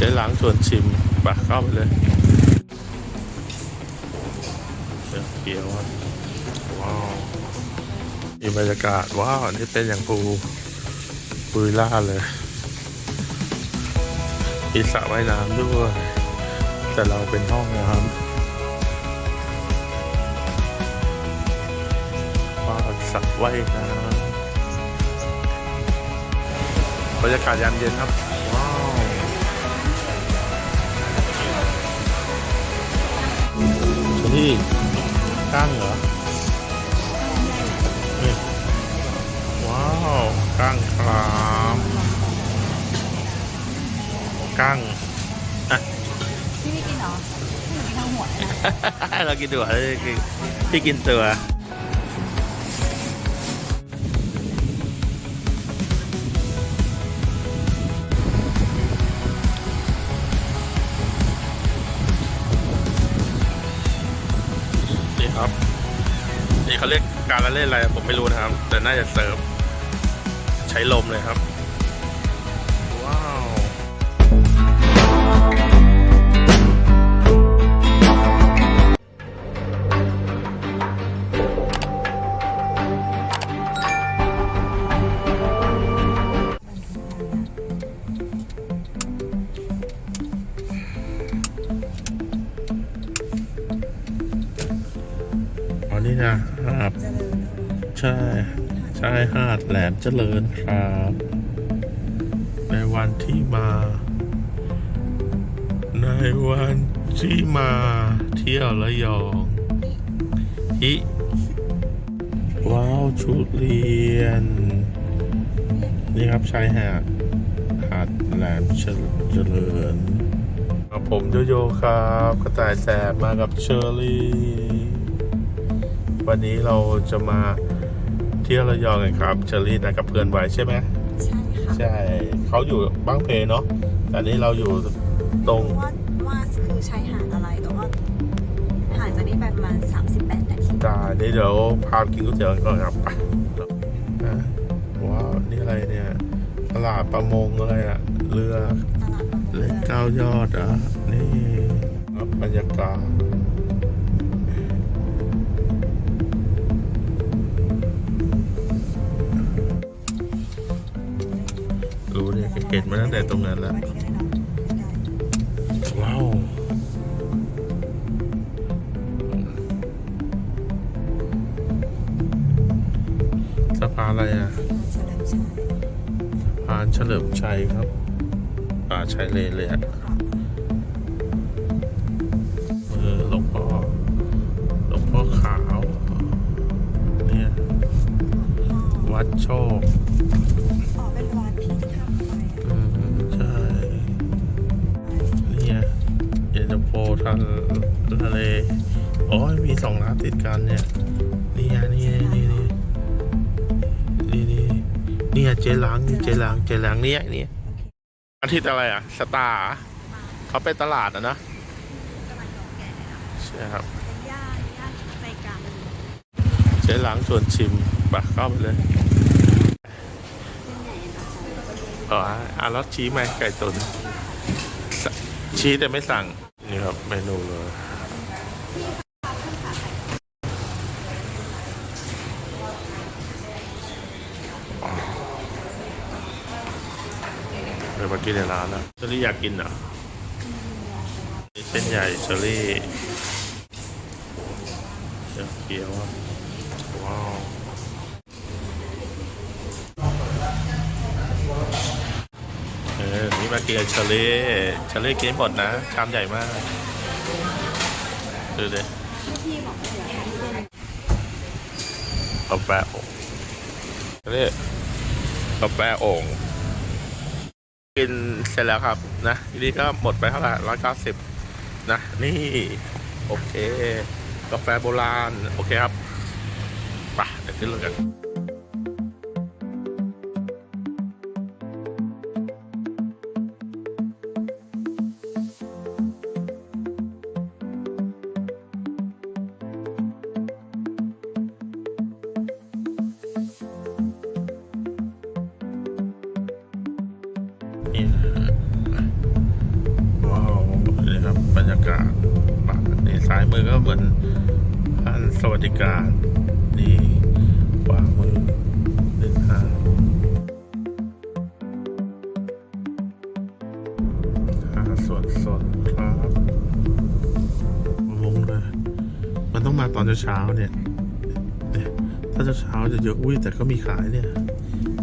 จ๊หลังชวนชิมปะเข้าไปเลยเกี๊ยวว้าวมีบรรยากาศ ว้าว อันนี้เป็นอย่างปูปุยล่าเลย มีสระว่ายน้ำด้วย แต่เราเป็นห้องนะครับว้าวสระว่ายน้ำบรรยากาศยามเย็นครับ นี่กั้งเหรอนี่ว้าวกั้งครับกั้งพี่ไม่กินเหรอพี่หนูกินทั้งหัวเลยนะเรากินตัวเลยพี่กินตัว เขาเรียกการละเล่นอะไรผมไม่รู้นะครับ แต่น่าจะเสิร์ฟใช้ลมเลยครับ อ๋อนี่นะครับ ใช่ใช่หาดแหลมเจริญครับ ในวันที่มา ในวันที่มาเที่ยวระยองฮิว้าวชุดเรียน นี่ครับชายหาด หาดแหลมเจเจริญผมโยโย่ครับ กระต่ายแสบมากับเชอรี่ วันนี้เราจะมาเที่ยวระยองกันครับเชอรี่นะกับเพื่อนไว้ใช่ไหมใช่ค่ะใช่เขาอยู่บ้างเพเนาะแต่นี่เราอยู่ตรงว่าว่าคือชายหาดอะไรแต่ว่าห่างจากนี้ไปประมาณ 38 นาทีตานี่เดี๋ยวพาไปกินก๋วยเตี๋ยวกันก่อนครับไปอะว้าวนี่อะไรเนี่ยตลาดประมงอะไรอะเรือตลาดประมงเล็กเก้ายอดอะนี่ครับบรรยากาศ เนี่ยเห็นมาตั้งแต่ตรงนั้นแล้วว้าวสะพานอะไรอะสะพานเฉลิมชัยครับ ป่าชายเลนเลยอะค่ะเออหลวงพ่อหลวงพ่อขาว เนี่ย วัดโชคอ๋อเป็นวัดที่ ย็นตาโฟทะเลอ้ยมีสองร้านติดกันเนี่ยนี่ไงนี่ไงนี่นี่นี่นี่นี่เจลังนี่เจลังเจลังเนี่ยนี่อาทิตย์อะไรอะสตาร์เขาเป็นตลาดอะนะกำลังโดนแก่เลยนะใช่ครับเจกลางชวนชิมปะเข้าไปเลยอ๋ออะแล้วชี้ไหมไก่ตุนชี้แต่ไม่สั่ง นี่ครับเมนูเลยเดี๋ยวมากินในร้านแล้วเชอรี่อยากกินอนี่เส้นใหญ่เชอรี่เดี๋ยวเกี๊ยวว้าว เออ นี่มา กินกับเชอรี่เชอรี่กินหมดนะชามใหญ่มากดูดิกาแฟโอ่งเชอรี่กาแฟโอ่งกินเสร็จแล้วครับนะทีนี้ก็หมดไปเท่าไหร่ร้อยเก้าสิบนะนี่โอเค กาแฟโบราณ โอเคครับไปเดี๋ยวขึ้นรถกัน นี่ยากาศบ้านนี่ซ้ายมือก็เหมือนพันสวัสดิการนี่ขวามือหนึ่งห้าห้าส่วนสดครับงงเลยมันต้องมาตอนเช้าเนี่ยถ้าเช้าจะเยอะอุ้ยแต่ก็มีขายเนี่ย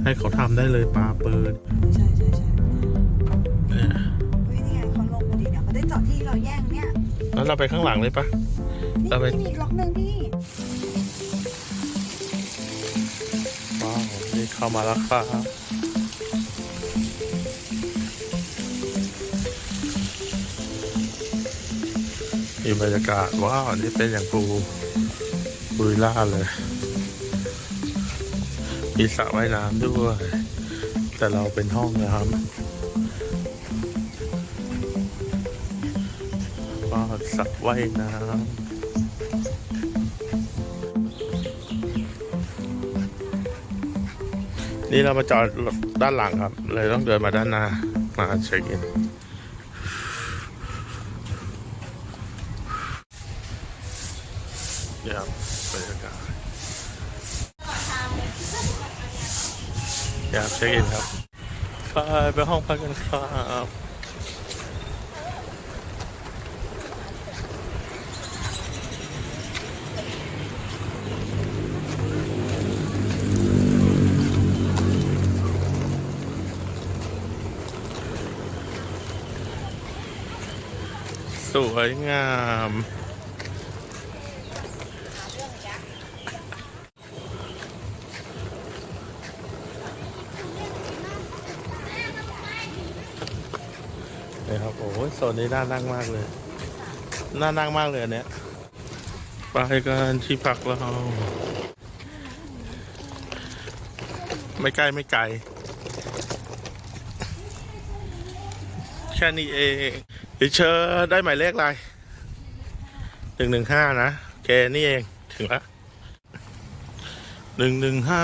ให้เขาทำได้เลยปลาเปิดใช่ เราแย่งเนี่ยแล้วเราไปข้างหลังเลยปะนี่เราไปมีอีกล็อกหนึ่งพี่ว้าวนี่เข้ามาแล้วครับมีบรรยากาศว้าวนี่เป็นอย่างปูบุรีล่าเลย มีสระว่ายน้ำด้วย แต่เราเป็นห้องนะ ว่ายน้ำนี่เรามาจอดด้านหลังครับ เลยต้องเดินมาด้านหน้า มาเช็คอิน นี่ครับบรรยากาศอยากเช็คอินครับไปไปห้องพักกันครับ วยงาม นี่ครับ โอ้ยโซนนี้น่านั่งมากเลย น่านั่งมากเลยเนี้ยไปกันที่พักเรา ไม่ไกล้ไม่ไกลแค่นี้เอง เดี๋ยวเชอร์ได้หมายเลขอะไรหนึ่งหนึ่งห้านะโอเคนี่เองถึงละหนึ่งหนึ่งห้า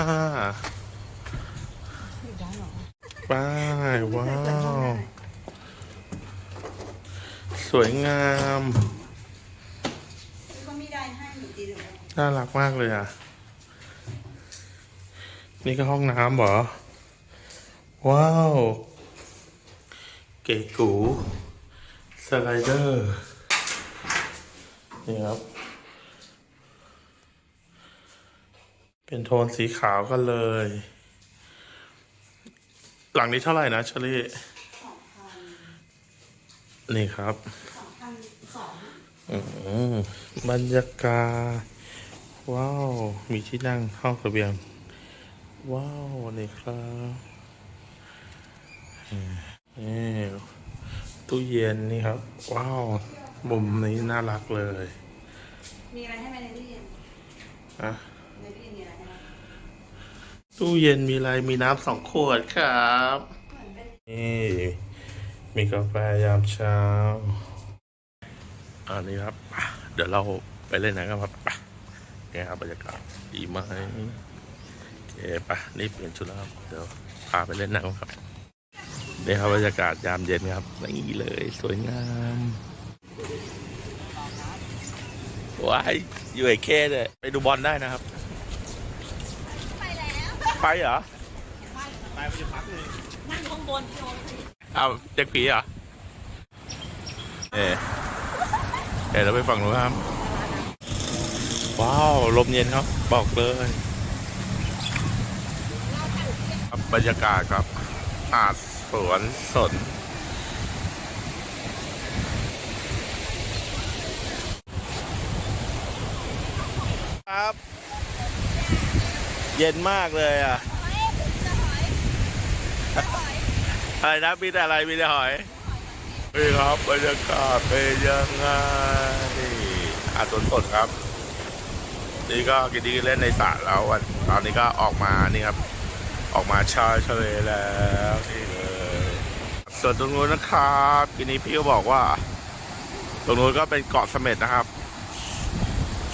ป้ายว้าว สวยงามน่ารักมากเลยอะ นี่ก็ห้องน้ำเหรอ ว้าว เก๋กู สไลเดอร์นี่ครับ เป็นโทนสีขาวกันเลย หลังนี้เท่าไหร่นะเชลี่นี่ครับสองพันสองอืมบรรยากาศว้าว มีที่นั่งห้องระเบียง ว้าว นี่ครับนี่ ตู้เย็นนี่ครับ ว้าวมุมนี้น่ารักเลย มีอะไรให้ไหมในตู้เย็นอะในตู้เย็นมีอะไรให้ไหมตู้เย็นมีอะไรมีน้ำสองขวดครับเหมือนเป็นนี่มีกาแฟยามเช้าอันนี้ครับอะเดี๋ยวเราไปเล่นน้ำกันครับไปเนี่ยครับบรรยากาศดีไหมโอเคไปะนี่เปลี่ยนชุดแล้วครับเดี๋ยวพาไปเล่นน้ำครับ นี่ครับบรรยากาศยามเย็นครับนี่เลยสวยงามว้ายอยู่ไอเคเลยไปดูบอลได้นะครับ ไปแล้วไปเหรอนั่งข้างบนโอ๊ตเอาเด็กผีเหรอเอเดี๋ยวเราไปฝั่งนู้นครับ ว้าว ลมเย็นครับ บอกเลยบรรยากาศครับหาดส วนสน ครับ เย็นมากเลยอะอะไรนะมีแต่อะไรมีแต่หอยนี่ครับบรรยากาศเป็นยังไงอาสวนสดครับ นี่ก็กินดีเล่นในสระแล้ววันตอนนี้ก็ออกมานี่ครับ ออกมาชายทะเลแล้วนี่เลย ส่วนตรงนู้นนะครับทีนี้พี่ก็บอกว่า ตรงนู้นก็เป็นเกาะเสม็ดนะครับ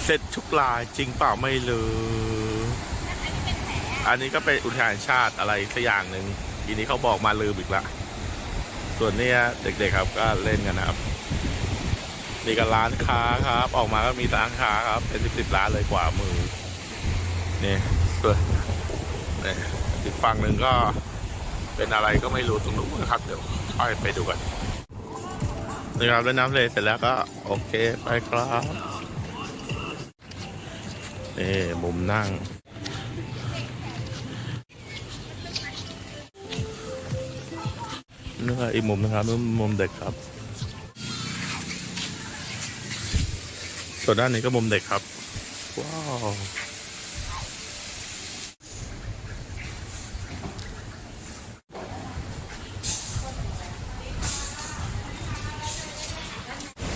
เสร็จทุกลายจริงเปล่าไม่รู้อันนี้ก็เป็นอุทยานชาติอะไรสักอย่างหนึ่งทีนี้เขาบอกมาลืมอีกละส่วนเนี้ยเด็กๆครับก็เล่นกันนะครับนี่ก็ร้านค้าครับ ออกมาก็มีร้านค้าครับ เป็นสิบสิบร้านเลยกว่ามือนี่ส่วนนี่อีกฝั่งหนึ่งก็ เป็นอะไรก็ไม่รู้ตรงนู้นนะครับ เดี๋ยวค่อยไปดูกันนี่ครับเล่นน้ำเลยเสร็จแล้วก็โอเคไปครับนี่มุมนั่งนี่ก็อีกมุมนะครับมุมเด็กครับ ส่วนด้านนี้ก็มุมเด็กครับ ว้าว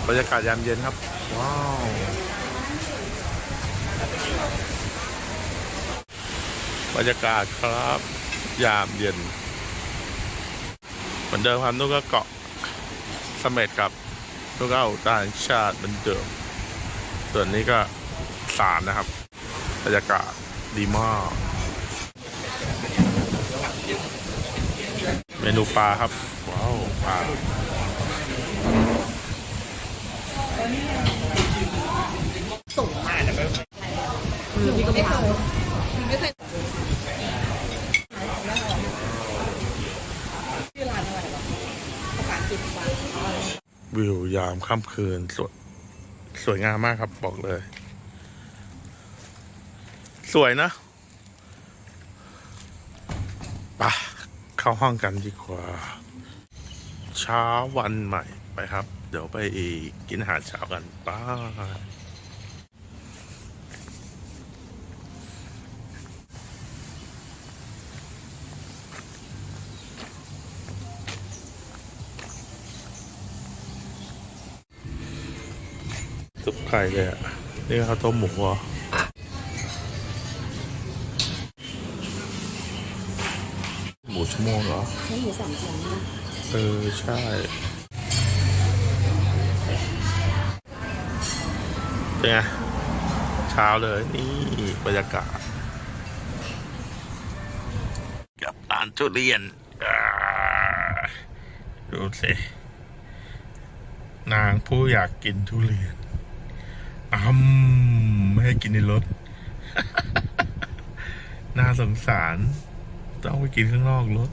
บรรยากาศยามเย็นครับ ว้าว บรรยากาศครับ ยามเย็น เหมือนเดิมครับนู่นก็เกาะเสม็ดกับนู่นก็ต่างชาติเหมือนเดิม ส่วนนี้ก็สารนะครับ บรรยากาศดีมาก เมนูปลาครับ ว้าว ปลา วิวยามค่ำคืนสวยสวยงามมากครับบอกเลย สวยนะปะเข้าห้องกันดีกว่า เช้าวันใหม่ไปครับเดี๋ยวไปกินอาหารเช้ากันไป้าซุปไข่เลยอะ นี่ข้าวต้มหมูเหรอหมูชั่วโมงเหรอ ใช้หมูสามชั้นนะเออ ใช่ เป็นไง เช้าเลย นี่บรรยากาศ กับร้านทุเรียน ดูสินางผู้อยากกินทุเรียนอ้ำไม่ให้กินในรถ น่าสงสาร ต้องไปกินข้างนอกรถ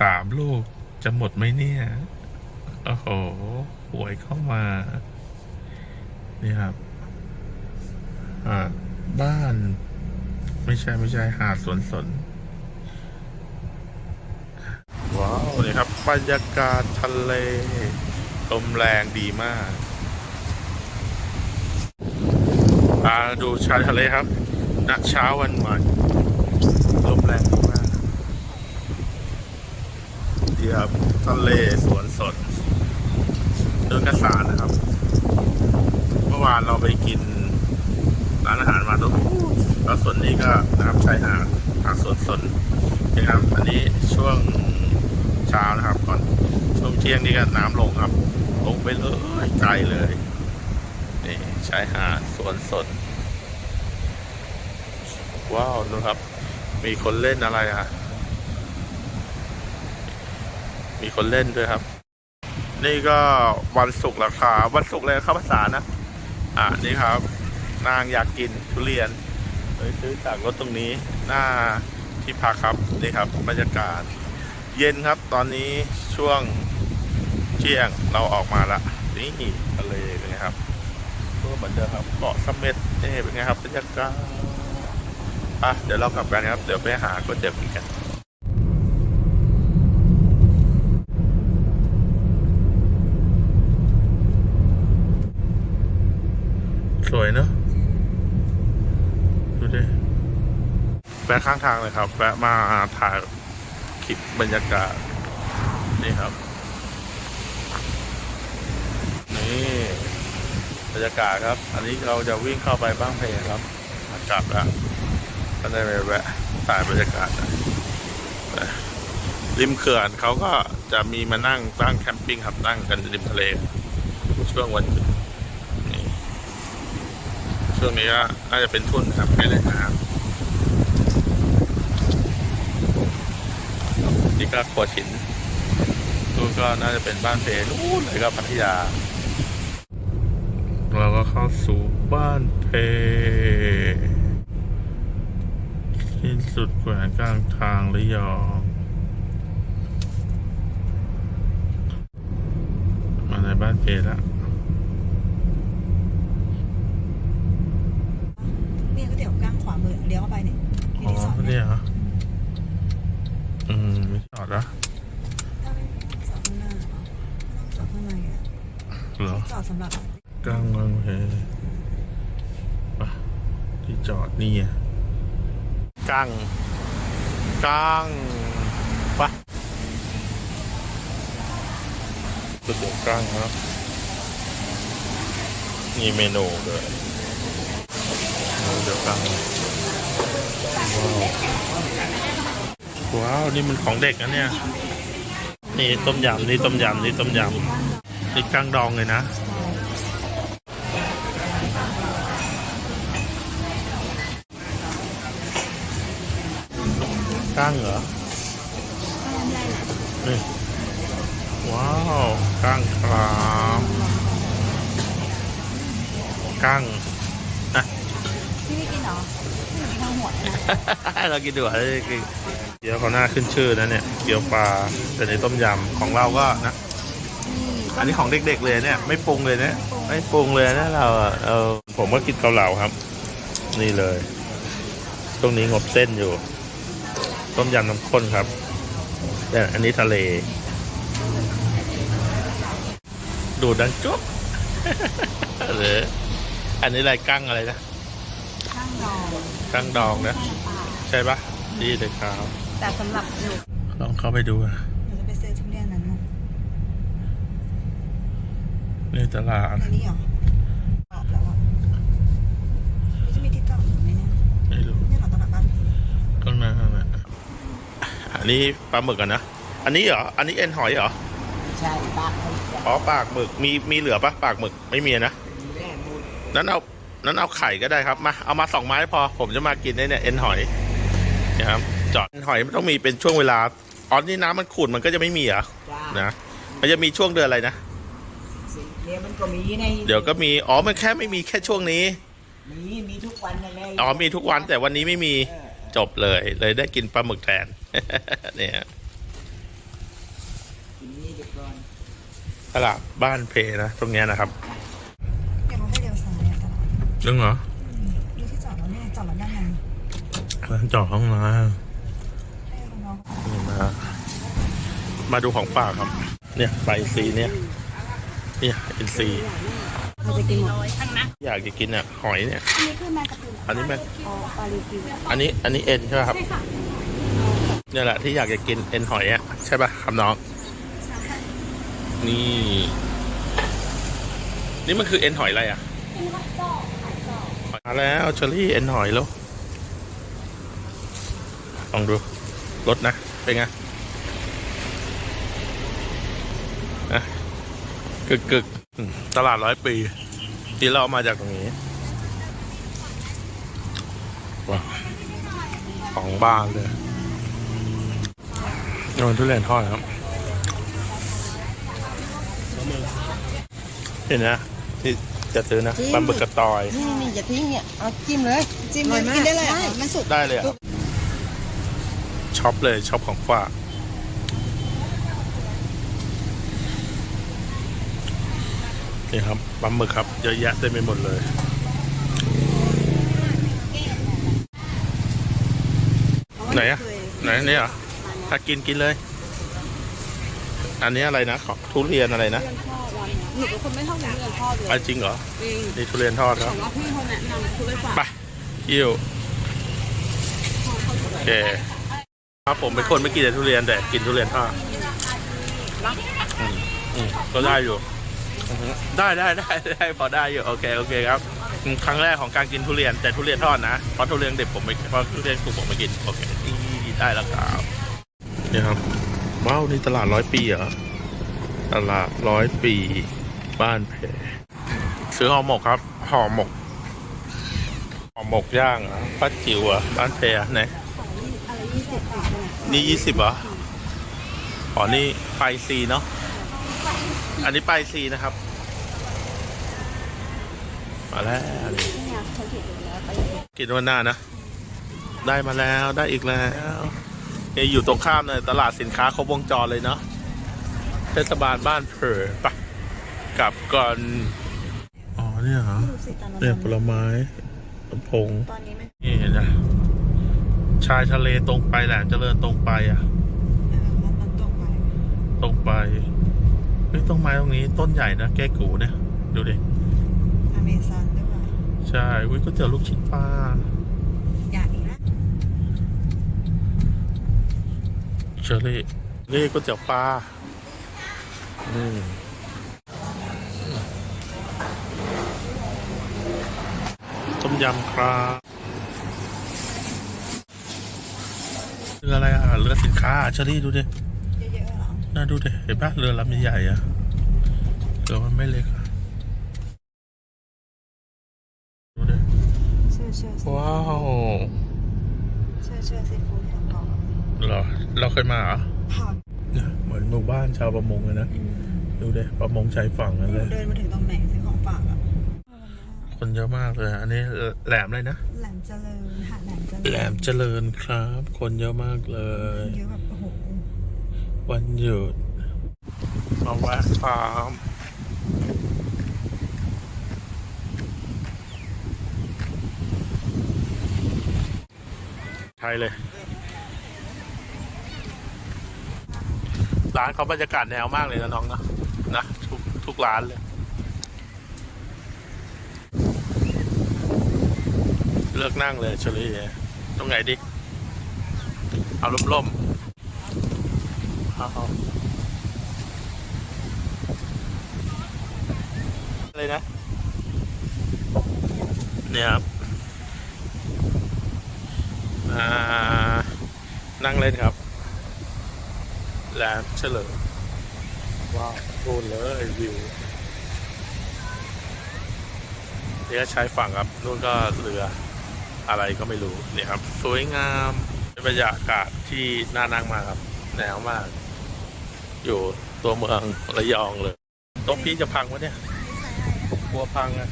สามลูกจะหมดไหมเนี่ย โอ้โหหวยเข้ามา นี่ครับอ่าบ้าน ไม่ใช่ไม่ใช่หาดสวนสน ว้าวนี่ครับบรรยากาศทะเลลมแรงดีมากอ่าดูชายทะเลครับนักเช้าวันใหม่ลมแรงดีมากดีครับทะเลสวนสดเดินกระสานนะครับเมื่อวานเราไปกินร้านอาหารมาตรงแล้วส่วนนี้ก็นะครับชายหาดหาดสวนสนนะครับ อันนี้ช่วงเช้านะครับก่อนช่วงเที่ยงนี่ก็น้ำลงครับ ลงไปเลยไกลเลยนี่ชายหาดสวนสนว้าวดูครับ มีคนเล่นอะไรอะ มีคนเล่นด้วยครับ นี่ก็วันศุกร์ราคาวันศุกร์เลยเข้าภาษานะ อ่านี่ครับ นางอยากกินทุเรียนเลยซื้อจากรถตรงนี้ หน้าที่พักครับนี่ครับบรรยากาศ เย็นครับตอนนี้ช่วงเที่ยงเราออกมาละนี่ทะเลเป็นไงครับก็เหมือนเดิมครับเกาะเสม็ดนี่เป็นไงครับบรรยากาศอะเดี๋ยวเรากลับกันครับ เดี๋ยวไปหาก๋วยเตี๋ยวกินกัน สวยเนอะดูดิแวะข้างทางเลยครับแวะมาถ่ายคลิปบรรยากาศ นี่ครับ นี่บรรยากาศครับ อันนี้เราจะวิ่งเข้าไปบ้างเพครับกลับแล้วก็ได้ไปแวะถ่ายบรรยากาศน่อยริมเขื่อนเขาก็จะมีมานั่งตั้งแคมปิ้งครับนั่งกันริมทะเลช่วงวันหยุด ช่วงนี้ก็น่าจะเป็นทุ่นนะครับให้เล่นน้ำนี่ก็ขัวฉินนู่นก็น่าจะเป็นบ้านเพนู่นเลยก็พัทยาเราก็เข้าสู่บ้านเพที่สุดแขวงกลางทางระยองมาในบ้านเพแล้ว นี่ก๋วยเตี๋ยวก้างขวามือ เลี้ยวเข้าไปเนี่ยมีอ๋อที่จอดไหมเนี่ยเหรออืมไม่จอดละถ้าไม่จอดข้างหน้าเหรอต้องจอดข้างในอะเหรอจอดสำหรับกลางเมืองเพปะที่จอดนี่ไงกั้งกั้งปะก๋วยเตี๋ยวกั้งครับมีเมนูด้วยก๋วยเตี๋ยวกั้งว้าว ว้าว นี่มันของเด็กนะเนี่ย นี่ต้มยำ นี่ต้มยำ นี่ต้มยำนี่กั้งดองเลยนะ กั้งเหรอ นี่ ว้าว กั้งครับกั้งนะพี่ไม่กินเหรอ กินข้าวหัวนะเรากินดูอะไรกินเกี๊ยวเขาหน้าขึ้นชื่อนะเนี่ยเกี๊ยวปลาแต่ในต้มยำของเราก็นะ อันนี้ของเด็กๆเลยเนี่ย ไม่ปรุงเลยเนี่ยไม่ปรุงเลยนะเราเออผมก็กินเกาเหลาครับ นี่เลยช่วงนี้งบเส้นอยู่ ต้มยำน้ำข้นครับแต่อันนี้ทะเล ดูดังจุ๊บหรืออันนี้อะไรกั้งอะไรนะ ดองกั้งดองนะปลาใช่ปะดีเลยครับแต่สำหรับหนูลองเข้าไปดูอะหนูจะไปซื้อทุเรียนนั้นน่ะนี่ตลาดในนี้เหรอจอดแล้วอะมันจะมีที่จอดอยู่ไหมเนี่ยไม่รู้เนี่ยเหรอตลาดบ้านพีข้างหน้าน่ะอันนี้ปลาหมึกอะนะ อันนี้เหรอ อันนี้เอ็นหอยเหรอ ใช่ปากเขาจะอ๋อปากหมึก มีมีเหลือปะปากหมึกไม่มีนะมีแร่มูลนั้นเอา นั้นเอาไข่ก็ได้ครับมาเอามาสองไม้พอผมจะมากินได้เนี่ยเอ็นหอยนะครับจอดเอ็นหอยมันต้องมีเป็นช่วงเวลาอ๋อนี่น้ำมันขุ่นมันก็จะไม่มีเหรอจ้านะมันจะมีช่วงเดือนอะไรนะสิเดี๋ยวมันก็มีในเดี๋ยวก็มีอ๋อมันแค่ไม่มีแค่ช่วงนี้มีมีทุกวันนั่นแหละอ๋อมีทุกวันแต่วันนี้ไม่มีเออจบเลย เลยได้กินปลาหมึกแทนเนี่ยกินนี่เดี๋ยวก่อนตลาดบ้านเพนะตรงเนี้ยนะครับาดเรื่องเหรอดูที่จอดแล้วเนี่ยจอดแล้วด้านในร้านจอดห้องน้ให้คนน้องำนี่มามาดูของฝากครับ เนี่ยไปซีเนี่ย เนี่ยเอ็นซีเราจะกินหมดอยากจะกินอะหอยเนี่ย อันนี้คือแมงกะพรุนอันนี้แม่งอ๋อปลาลิวกิวอันนี้อันนี้เอ็นใช่ไหมครับ เนี่ยแหละที่อยากจะกินเอ็นหอยอะใช่ป่ะครับน้อง นี่ นี่มันคือเอ็นหอยอะไรอะ มาแล้วเชอรี่เอ็นหอยแล้วลองดูรสนะ เป็นไงอะกึกกึกตลาดร้อยปี ที่เรามาจากตรงนี้ว้าของบ้านเลยโดนทุเรียนทอดครับ เห็นนะที่ จะซื้อนะปลาหมึกกระตอย นี่นี่อย่าทิ้งเนี่ย เอาจิ้มเลย จิ้มเลยกินได้เลยมันสุก ได้เลยอะช็อปเลยช็อปของฝากนี่ครับปลาหมึกครับเยอะแยะเต็มไปหมดเลย ไหนอะไหนนี่เหรอถ้ากินกินเลย อันนี้อะไรนะของทุเรียนอะไรนะ หนูเป็นคนไม่ชอบกินเงินทอดเลยไปจริงเหรอจริงนี่ทุเรียนทอดครับแต่ว่าพี่คนแนะนำคือไปฝากไปยิ้วโอเคครับผมเป็นคนไม่กินแต่ทุเรียนแต่กินทุเรียนทอดอืมอืมก็ได้อยู่อือฮึได้ได้ได้ได้พอได้อยู่โอเคโอเคครับอืมครั้งแรกของการกินทุเรียนแต่ทุเรียนทอดนะเพราะทุเรียนเด็กผมไม่เพราะทุเรียนสุกผมไม่กินโอเคอีได้แล้วครับนี่ครับว้าวนี่ตลาดร้อยปีเหรอตลาดร้อยปี บ้านเพซื้อห่อหมกครับห่อหมกห่อหมกย่างป้าจิ๋วอะบ้านเพอะไหนอะไรยี่สิบอะนี่ยี่สิบเหรออ๋อนี่ไปซีเนาะอันนี้ไปซีนะครับมาแล้วกินวันหน้านะ ได้มาแล้วได้อีกแล้วนี่อยู่ตรงข้ามเลยตลาดสินค้าครบวงจรเลยเนาะเทศบาลบ้านเผอปะ กลับก่อน อ๋อเนี่ยเหรอดูสิตอนเนี่ยนั้นผลไม้ลำพงตอนนี้ไม่นี่เห็นนะชายทะเลตรงไปแหลมเจริญตรงไปอะเออมันมันตกไปตรงไปเฮ้ยต้นไม้ตรงนี้ต้นใหญ่นะแก้กูเนี่ย ดูดิอเมซอนด้วยว่ะใช่อุ้ยก๋วยเตี๋ยวลูกชิ้นปลาอยากอีกนะเชอรี่นี่ก๋วยเตี๋ยวปลาอืม ยำครับเรืออะไรอะเรือสินค้าอะเชอรี่ดูดิเยอะๆเหรอน่าดูดิเห็นปะเรือลำใหญ่ๆอะเรือมันไม่เล็กอะดูดิเชื่อเชื่อว้าวเชื่อเชื่อซีฟู้ดของเราเหรอเราเคยมาเหรอผ่านเนี่ยเหมือนหมู่บ้านชาวประมงเลยนะ ดูดิประมงชายฝั่งนั่นเลยเดินมาถึงตรงไหนซื้อของฝากอะ คนเยอะมากเลย อันนี้แหลมเลยนะ แหลมเจริญหาดแหลมเจริญแหลมเจริญครับ คนเยอะมากเลย เยอะแบบโอ้โห วันหยุด มาแวะฟาร์มไทยเลย ร้านเขาบรรยากาศแนวมากเลยนะน้องนะนะทุกทุกร้านเลย เลือกนั่งเลยเชอรี่ตรงไหนดิ เอาล่มๆเอาอะไรนะ เนี่ยครับอ่านั่งเล่นครับแหลมเฉลิมว้าวโูนเลยวิวนี่ก็ใช้ฝั่งครับนู่นก็เรือ อะไรก็ไม่รู้เนี่ยครับ สวยงามเป็นบรรยากาศที่น่านั่งมากครับแนวมาก อยู่ตัวเมืองระยองเลยโต๊ะพี่จะพังวะเนี่ยกลัวพังอะ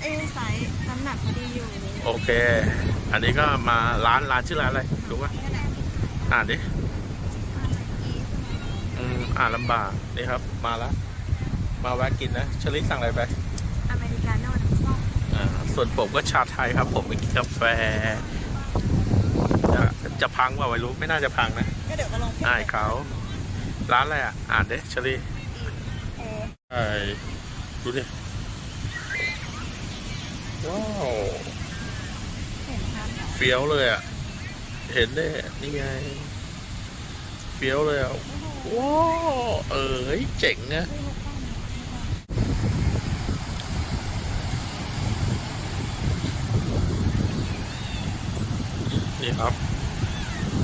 เอ้ยไซส์น้ำหนักพอดีอยู่โอเค อันนี้ก็มาร้านร้านชื่อร้านอะไรรู้ปะอ่านดิอืมอ่านลำบากนี่ครับ มาแล้วมาแวะกินนะเชลิสั่งอะไรไป อเมริกาโน่น้ำส้ม อ่า ส่วนผมก็ชาไทยครับ ผมไปกินกาแฟ จะจะพังว่าไม่รู้ไม่น่าจะพังนะก็เดี๋ยวก็ลงอายเขาร้านอะไรอะ อ่านดิเชลิเออใช่ดูดิว้าวเห็นภาพเหรอเฟี้ยวเลยอะ เห็นได้นี่ไงเฟี้ยวเลยอะว้าวเออเฮ้ยเจ๋งนะ นี่ครับ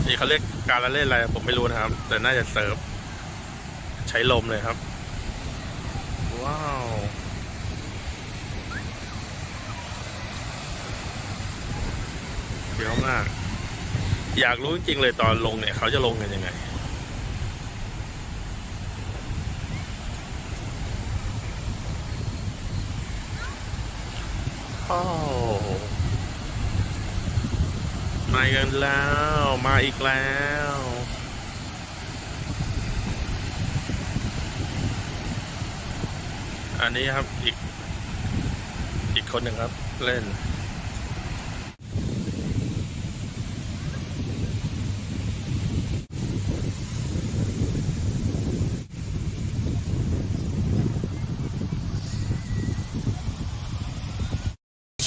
นี่เขาเรียกการละเล่นอะไรผมไม่รู้นะครับ แต่น่าจะเซิร์ฟ ใช้ลมเลยครับ ว้าวเดี๋ยวมาก อยากรู้จริงเลยตอนลงเนี่ยเขาจะลงกันยังไงโอ้ มากันแล้ว มาอีกแล้วอันนี้ครับอีก อีกคนหนึ่งครับ เล่น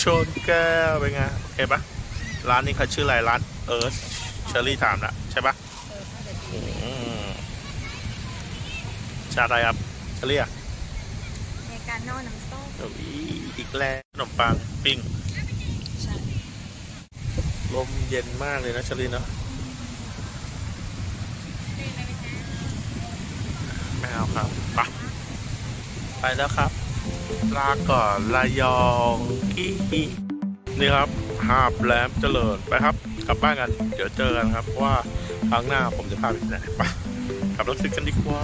ชนแก้วเป็นไงโอเคปะ ร้านนี้เขาชื่ออะไรร้านเอิร์ธเชอรี่ถามนะใช่ปะเออถ้าเดี๋ยวดีอืมชาอะไรครับเชอรี่อะอเมริกาโน่น้ำส้มเดี๋ยวอีอีกแล้วขนมปังปิ้งใช่ลมเย็นมากเลยนะเชอรี่เนาะไม่เอาครับไปไปแล้วครับ ลาก่อนลายองกี้นี่ครับ หาบแหลมเจริญไปครับกลับบ้านกัน เดี๋ยวเจอกันครับว่าครั้งหน้าผมจะพาไปที่ไหนไปกลับรถซิกันดีกว่า